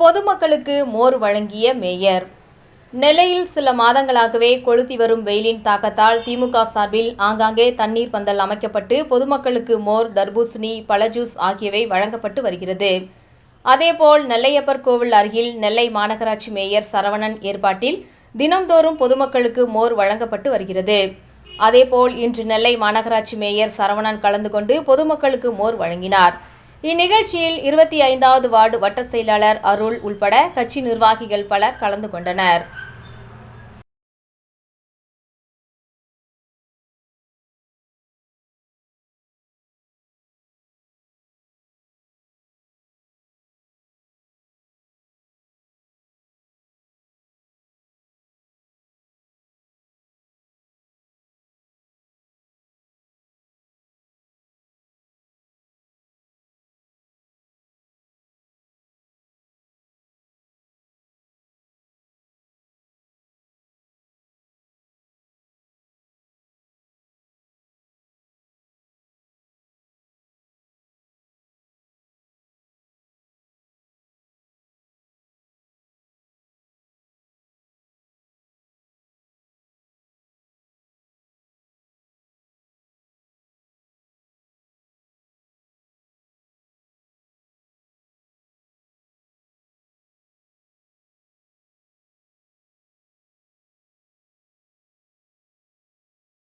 பொதுமக்களுக்கு மோர் வழங்கிய மேயர். நெல்லையில் சில மாதங்களாகவே கொளுத்தி வரும் வெயிலின் தாக்கத்தால் திமுக சார்பில் ஆங்காங்கே தண்ணீர் பந்தல் அமைக்கப்பட்டு பொதுமக்களுக்கு மோர் தர்பூசணி பழ ஜூஸ் ஆகியவை வழங்கப்பட்டு வருகிறது. அதேபோல் நெல்லையப்பர் கோவில் அருகில் நெல்லை மாநகராட்சி மேயர் சரவணன் ஏற்பாட்டில் தினம்தோறும் பொதுமக்களுக்கு மோர் வழங்கப்பட்டு வருகிறது. அதேபோல் இன்று நெல்லை மாநகராட்சி மேயர் சரவணன் கலந்து கொண்டு பொதுமக்களுக்கு மோர் வழங்கினார். இந்நிகழ்ச்சியில் இருபத்தி ஐந்தாவது வார்டு வட்ட செயலாளர் அருள் உள்பட கட்சி நிர்வாகிகள் பலர் கலந்து கொண்டனர்.